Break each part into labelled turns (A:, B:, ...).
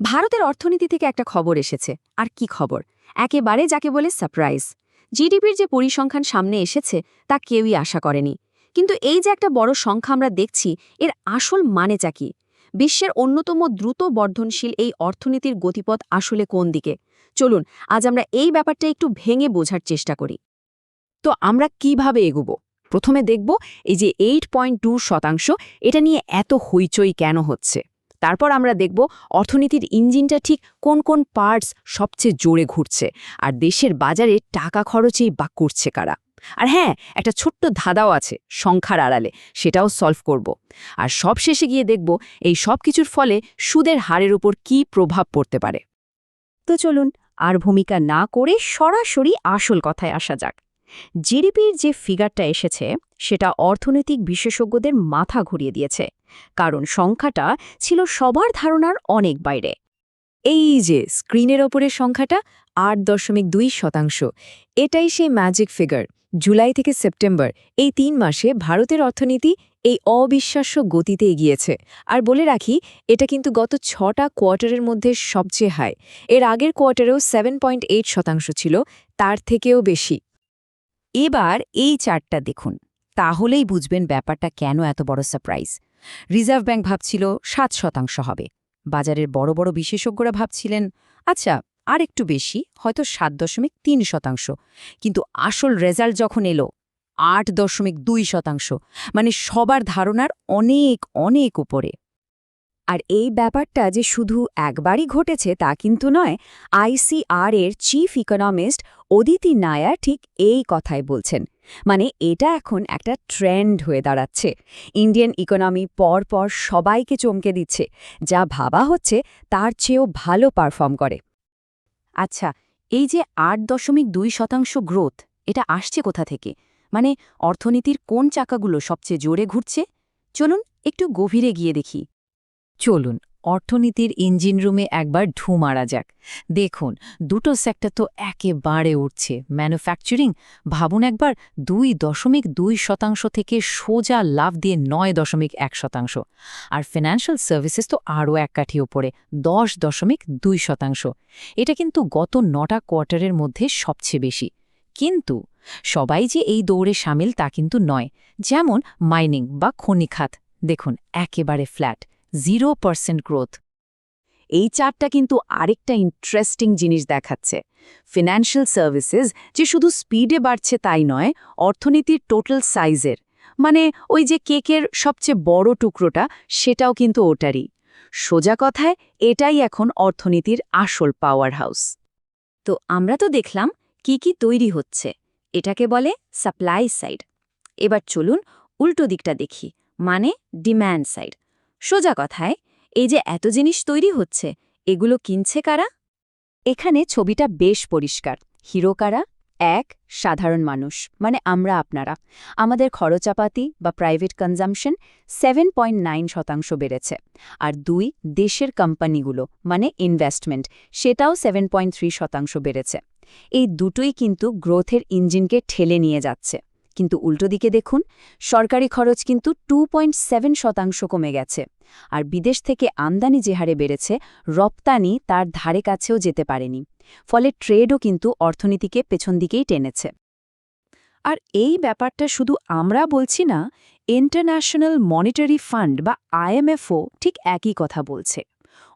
A: ভারতের অর্থনীতি থেকে একটা খবর এসেছে। আর কি খবর? একেবারে যাকে বলে সারপ্রাইজ। জিডিপির যে পরিসংখ্যান সামনে এসেছে, তা কেউই আশা করেনি। কিন্তু এই যে একটা বড় সংখ্যা আমরা দেখছি, এর আসল মানে মানেটা কি? বিশ্বের অন্যতম দ্রুত বর্ধনশীল এই অর্থনীতির গতিপথ আসলে কোন দিকে? চলুন, আজ আমরা এই ব্যাপারটা একটু ভেঙে বোঝার চেষ্টা করি।
B: তো আমরা কীভাবে এগুব? প্রথমে দেখব, এই যে এইট শতাংশ, এটা নিয়ে এত হইচই কেন হচ্ছে? তারপর আমরা দেখব অর্থনীতির ইঞ্জিনটা ঠিক কোন কোন পার্টস সবচেয়ে জোরে ঘুরছে আর দেশের বাজারে টাকা খরচেই বা করছে কারা। আর হ্যাঁ একটা ছোট্ট ধাঁধাও আছে সংখ্যার আড়ালে, সেটাও সলভ করব। আর সব শেষে গিয়ে দেখব এই সব কিছুর ফলে সুদের হারের উপর কি প্রভাব পড়তে পারে।
A: তো চলুন, আর ভূমিকা না করে সরাসরি আসল কথায় আসা যাক। জিডিপির যে ফিগারটা এসেছে, সেটা অর্থনৈতিক বিশেষজ্ঞদের মাথা ঘুরিয়ে দিয়েছে। কারণ সংখ্যাটা ছিল সবার ধারণার অনেক বাইরে।
B: এই যে স্ক্রিনের ওপরের সংখ্যাটা আট দশমিক দুই শতাংশ, এটাই সেই ম্যাজিক ফিগার জুলাই থেকে সেপ্টেম্বর, এই তিন মাসে ভারতের অর্থনীতি এই অবিশ্বাস্য গতিতে এগিয়েছে। আর বলে রাখি, এটা কিন্তু গত ছটা কোয়ার্টারের মধ্যে সবচেয়ে হাই এর আগের কোয়ার্টারেও সেভেন পয়েন্ট এইট শতাংশ ছিল, তার থেকেও বেশি।
A: এবার এই চার্টটা দেখুন, তাহলেই বুঝবেন ব্যাপারটা কেন এত বড় সারপ্রাইজ রিজার্ভ ব্যাংক ভাবছিল সাত শতাংশ হবে। বাজারের বড় বড় বিশেষজ্ঞরা ভাবছিলেন আচ্ছা আর একটু বেশি, হয়তো সাত দশমিক তিন শতাংশ। কিন্তু আসল রেজাল্ট যখন এলো, আট দশমিক দুই শতাংশ মানে সবার ধারণার অনেক অনেক উপরে। আর এই ব্যাপারটা যে শুধু একবারই ঘটেছে তা কিন্তু নয় আইসিআর এর চিফ ইকোনমিস্ট অদিতি নায়া ঠিক এই কথাই বলছেন। মানে এটা এখন একটা ট্রেন্ড হয়ে দাঁড়াচ্ছে। ইন্ডিয়ান ইকোনমি পর পর সবাইকে চমকে দিচ্ছে। যা ভাবা হচ্ছে তার চেয়েও ভালো পারফর্ম করে। আচ্ছা এই যে আট দশমিক দুই শতাংশ গ্রোথ, এটা আসছে কোথা থেকে? মানে অর্থনীতির কোন চাকাগুলো সবচেয়ে জোরে ঘুরছে? চলুন একটু গভীরে গিয়ে দেখি। চলুন, অর্থনীতির ইঞ্জিন রুমে একবার ঢু মারা যাক। দেখুন, দুটো সেক্টর তো একেবারে উঠছে ম্যানুফ্যাকচারিং, ভাবুন একবার, দুই দশমিক দুই শতাংশ থেকে সোজা লাভ দিয়ে নয় দশমিক এক শতাংশ। আর ফিনান্সিয়াল সার্ভিসেস তো আরও এক কাঠি ওপরে, দশ দশমিক দুই শতাংশ। এটা কিন্তু গত নটা কোয়ার্টারের মধ্যে সবচেয়ে বেশি। কিন্তু, সবাই যে এই দৌড়ে সামিল তা কিন্তু নয়। যেমন মাইনিং বা খনি খাত দেখুন, একেবারে ফ্ল্যাট। জিরো পার্সেন্ট গ্রোথ এই চার্টটা কিন্তু আরেকটা ইন্টারেস্টিং জিনিস দেখাচ্ছে। ফিনান্সিয়াল সার্ভিসেস যে শুধু স্পিডে বাড়ছে তাই নয়, অর্থনীতির টোটাল সাইজের মানে ওই যে কেকের সবচেয়ে বড় টুকরোটা, সেটাও কিন্তু ওটারই। সোজা কথায়, এটাই এখন অর্থনীতির আসল পাওয়ার হাউস তো আমরা তো দেখলাম কি কি তৈরি হচ্ছে। এটাকে বলে সাপ্লাই সাইড এবার চলুন উল্টো দিকটা দেখি। মানে ডিম্যান্ড সাইড সোজা কথায়, এই যে এত জিনিস তৈরি হচ্ছে, এগুলো কিনছে কারা? এখানে ছবিটা বেশ পরিষ্কার। হিরো কারা? এক, সাধারণ মানুষ মানে আমরা আপনারা। আমাদের খরচাপাতি বা private consumption seven point nine শতাংশ বেড়েছে। আর দুই, দেশের কোম্পানিগুলো মানে ইনভেস্টমেন্ট সেটাও সেভেন পয়েন্ট থ্রি শতাংশ বেড়েছে। এই দুটোই কিন্তু গ্রোথের ইঞ্জিনকে ঠেলে নিয়ে যাচ্ছে। কিন্তু উল্টো দিকে দেখুন, সরকারি খরচ কিন্তু টু শতাংশ কমে গেছে। আর বিদেশ থেকে আমদানি যে হারে বেড়েছে, রপ্তানি তার ধারে কাছেও যেতে পারেনি। ফলে ট্রেডও কিন্তু অর্থনীতিকে পেছন দিকেই টেনেছে। আর এই ব্যাপারটা শুধু আমরা বলছি না ইন্টারন্যাশনাল মনিটারি ফান্ড বা আইএমএফও ঠিক একই কথা বলছে।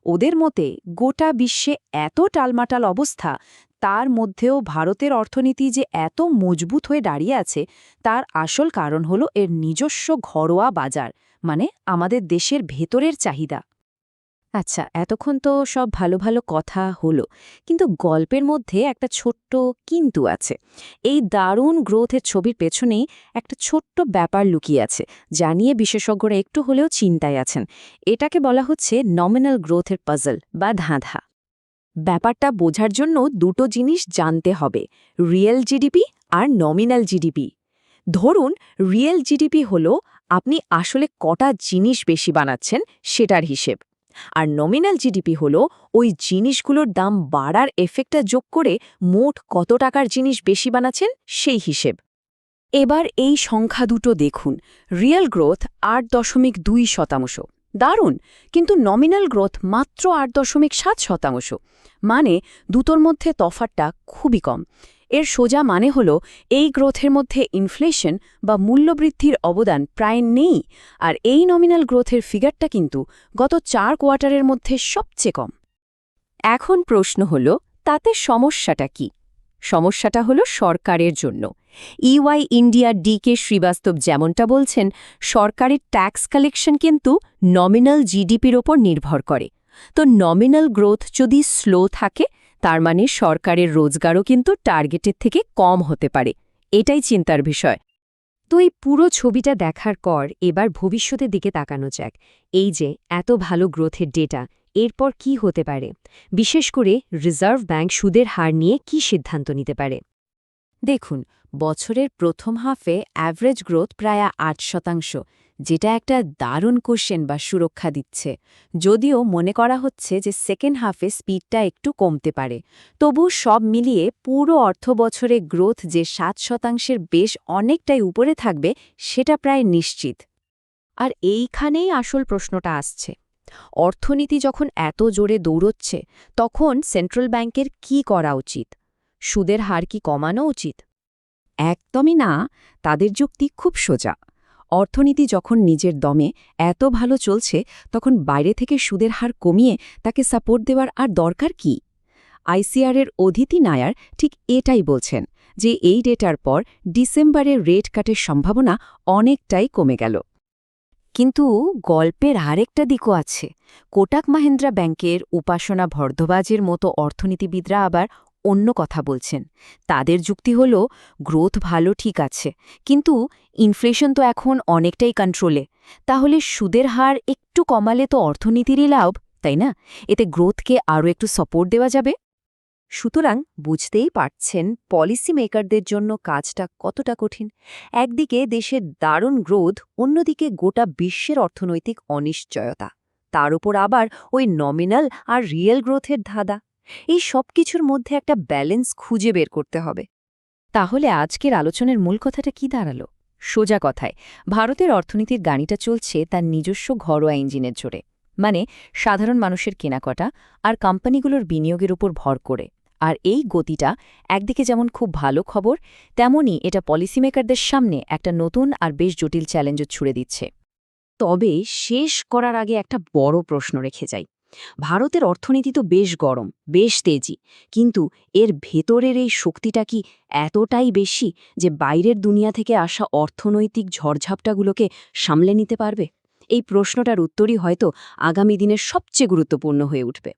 A: ওদের মতে, গোটা বিশ্বে এত টালমাটাল অবস্থা, তার মধ্যেও ভারতের অর্থনীতি যে এত মজবুত হয়ে দাঁড়িয়ে আছে, তার আসল কারণ হল এর নিজস্ব ঘরোয়া বাজার মানে আমাদের দেশের ভেতরের চাহিদা। আচ্ছা এতক্ষণ তো সব ভালো ভালো কথা হলো, কিন্তু গল্পের মধ্যে একটা ছোট্ট কিন্তু আছে। এই দারুণ গ্রোথের ছবির পেছনেই একটা ছোট্ট ব্যাপার লুকিয়ে আছে যা নিয়ে বিশেষজ্ঞরা একটু হলেও চিন্তায় আছেন। এটাকে বলা হচ্ছে নমিনাল গ্রোথের পাজল বা ধাঁধা। ব্যাপারটা বোঝার জন্য দুটো জিনিস জানতে হবে রিয়েল জিডিপি আর নমিনাল জিডিপি ধরুন রিয়েল জিডিপি হল আপনি আসলে কটা জিনিস বেশি বানাচ্ছেন সেটার হিসেব। আর নমিনাল জিডিপি হল ওই জিনিসগুলোর দাম বাড়ার এফেক্টটা যোগ করে মোট কত টাকার জিনিস বেশি বানাচ্ছেন সেই হিসেব। এবার এই সংখ্যা দুটো দেখুন। রিয়েল গ্রোথ আট দশমিক দুই শতাংশ। দারুণ! কিন্তু নমিনাল গ্রোথ মাত্র আট দশমিক সাত শতাংশ। মানে দুটোর মধ্যে তফাতটা খুবই কম। এর সোজা মানে হল, এই গ্রোথের মধ্যে ইনফ্লেশন বা মূল্যবৃদ্ধির অবদান প্রায় নেই, আর এই নমিনাল গ্রোথের ফিগারটা কিন্তু গত চার কোয়ার্টারের মধ্যে সবচেয়ে কম। এখন প্রশ্ন হল, তাতে সমস্যাটা কি? সমস্যাটা হল সরকারের জন্য। EY India D K Srivastava যেমনটা বলছেন, সরকারের ট্যাক্স কালেকশন কিন্তু নমিনাল জিডিপির ওপর নির্ভর করে। তো নমিনাল গ্রোথ যদি স্লো থাকে তার মানে সরকারের রোজগারও কিন্তু টার্গেটের থেকে কম হতে পারে। এটাই চিন্তার বিষয়। তো এই পুরো ছবিটা দেখার পর এবার ভবিষ্যতের দিকে তাকানো যাক। এই যে, এত ভালো গ্রোথের ডেটা, এরপর কি হতে পারে? বিশেষ করে রিজার্ভ ব্যাংক সুদের হার নিয়ে কি সিদ্ধান্ত নিতে পারে? দেখুন, বছরের প্রথম হাফে অ্যাভারেজ গ্রোথ প্রায় আট শতাংশ। যেটা একটা দারুণ কোশ্চেন বা সুরক্ষা দিচ্ছে। যদিও মনে করা হচ্ছে যে সেকেন্ড হাফে স্পিডটা একটু কমতে পারে। তবু সব মিলিয়ে পুরো অর্থ বছরে গ্রোথ যে সাত শতাংশের বেশ অনেকটাই উপরে থাকবে, সেটা প্রায় নিশ্চিত। আর এইখানেই আসল প্রশ্নটা আসছে। অর্থনীতি যখন এত জোরে দৌড়চ্ছে, তখন সেন্ট্রাল ব্যাংকের কি করা উচিত? সুদের হার কি কমানো উচিত? একদমই না, তাদের যুক্তি খুব সোজা। অর্থনীতি যখন নিজের দমে এত ভালো চলছে, তখন বাইরে থেকে সুদের হার কমিয়ে তাকে সাপোর্ট দেওয়ার আর দরকার কি? আইসিআরের অদিতি নায়ার ঠিক এটাই বলছেন যে এই ডেটার পর ডিসেম্বরের রেট কাটের সম্ভাবনা অনেকটাই কমে গেল। কিন্তু গল্পের আরেকটা দিকও আছে। কোটাক মাহেন্দ্রা ব্যাংকের উপাসনা ভর্ধবাজের মতো অর্থনীতিবিদরা আবার অন্য কথা বলছেন। তাদের যুক্তি হল, গ্রোথ ভালো ঠিক আছে, কিন্তু ইনফ্লেশন তো এখন অনেকটাই কন্ট্রোলে তাহলে সুদের হার একটু কমালে তো অর্থনীতিরই লাভ, তাই না? এতে গ্রোথকে আরও একটু সাপোর্ট দেওয়া যাবে। সুতরাং বুঝতেই পারছেন পলিসি মেকারদের জন্য কাজটা কতটা কঠিন। একদিকে দেশের দারুণ গ্রোথ অন্যদিকে গোটা বিশ্বের অর্থনৈতিক অনিশ্চয়তা। তার উপর আবার ওই নমিনাল আর রিয়েল গ্রোথের ধাঁধা। এই সব কিছুর মধ্যে একটা ব্যালেন্স খুঁজে বের করতে হবে। তাহলে আজকের আলোচনার মূল কথাটা কি দাঁড়াল? সোজা কথায়, ভারতের অর্থনীতির গাড়িটা চলছে তার নিজস্ব ঘরোয়া ইঞ্জিনের জোরে। মানে সাধারণ মানুষের কেনাকটা আর কোম্পানিগুলোর বিনিয়োগের উপর ভর করে। আর এই গতিটা একদিকে যেমন খুব ভালো খবর তেমনই এটা পলিসি মেকারদের সামনে একটা নতুন আর বেশ জটিল চ্যালেঞ্জও ছুড়ে দিচ্ছে। তবে শেষ করার আগে একটা বড় প্রশ্ন রেখে যাই। ভারতের অর্থনীতি তো বেশ গরম, বেশ তেজি, কিন্তু এর ভেতরের এই শক্তিটা কি এতটাই বেশি যে বাইরের দুনিয়া থেকে আসা অর্থনৈতিক ঝড়ঝাপটাগুলোকে সামলে নিতে পারবে? এই প্রশ্নটার উত্তরই হয়তো আগামী দিনের সবচেয়ে গুরুত্বপূর্ণ হয়ে উঠবে।